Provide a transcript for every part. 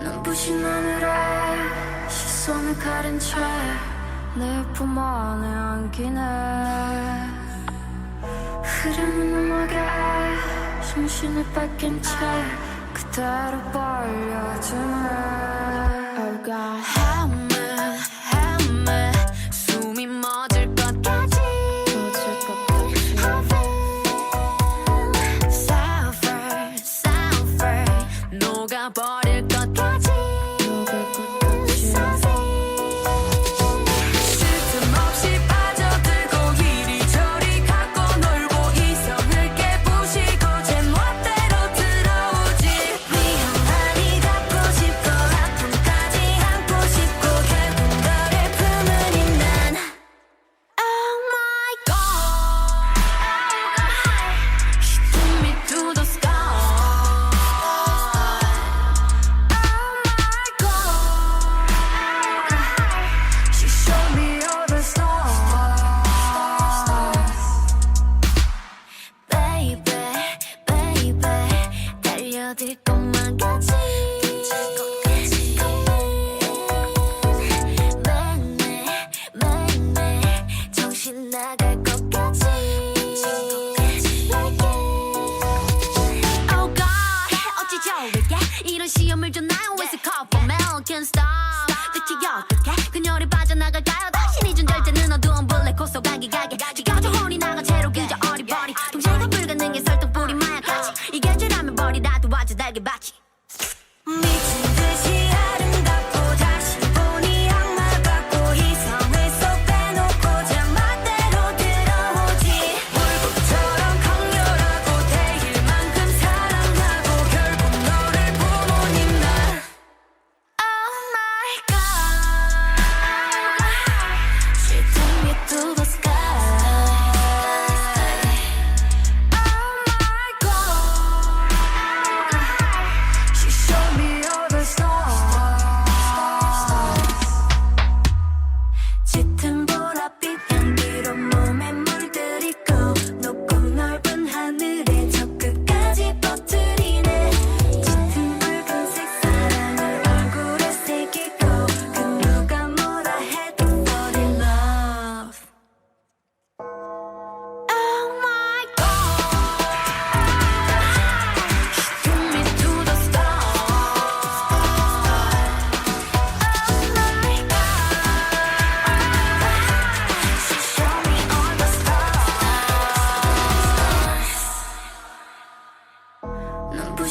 눈부신 하늘에 시선을 가린 채 내 품 안에 안기네. 흐르는 음악에 정신을 뺏긴 채 그대로 벌려주네. 버릴 것까지 가 것만 같이. Oh God, Mix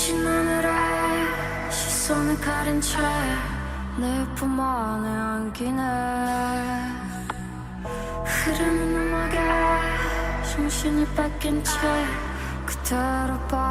지친 하늘에 시선을 가린 채 내 품 안에 안기네. 흐르는 음악에 정신이 뺏긴 채 그대로 봐.